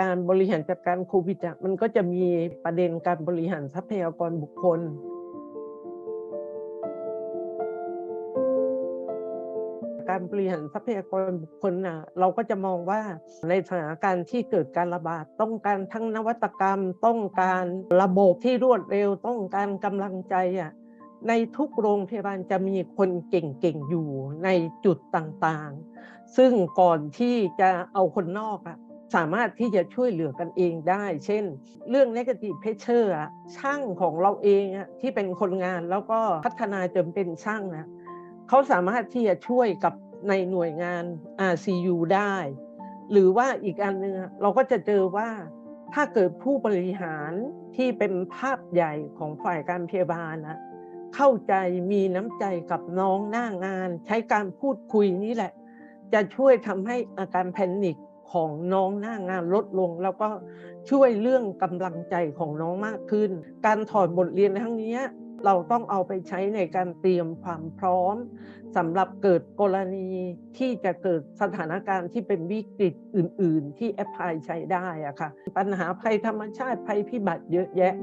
การบริหารจัดการโควิดมันก็จะมีประเด็นการบริหารทรัพยากรบุคคล การบริหารทรัพยากรบุคคลนะเราก็จะมองว่าในสถานการณ์ที่เกิดการระบาดต้องการทั้งนวัตกรรม ต้องการระบบที่รวดเร็วต้องการกำลังใจอะในทุกโรงพยาบาลจะมีคนเก่งๆอยู่ในจุดต่างๆ ซึ่งก่อนที่จะเอาคนนอกอะ สามารถที่จะช่วยเหลือกันเองได้ เช่น เรื่อง negative pressure อะช่างของเราเองที่เป็นคนงานแล้วก็พัฒนาจนเป็นช่างอะเขาสามารถที่จะช่วยกับในหน่วยงาน RCU ได้ หรือว่าอีกอันหนึงเราก็จะเจอว่าถ้าเกิดผู้บริหารที่เป็นภาพใหญ่ของฝ่ายการพยาบาลนะเข้าใจมีน้ำใจกับน้องหน้างาน ใช้การพูดคุยนี่แหละ จะช่วยทำให้อาการแพนิค ของน้องหน้างานลดลง แล้วก็ช่วยเรื่องกำลังใจของน้องมากขึ้น การถอดบทเรียนทั้งนี้เราต้องเอาไปใช้ในการเตรียมความพร้อมสำหรับเกิดกรณีที่จะเกิดสถานการณ์ที่เป็นวิกฤตอื่น ๆ ที่แอปพลายใช้ได้อะค่ะ ปัญหาภัยธรรมชาติภัยพิบัติเยอะแยะ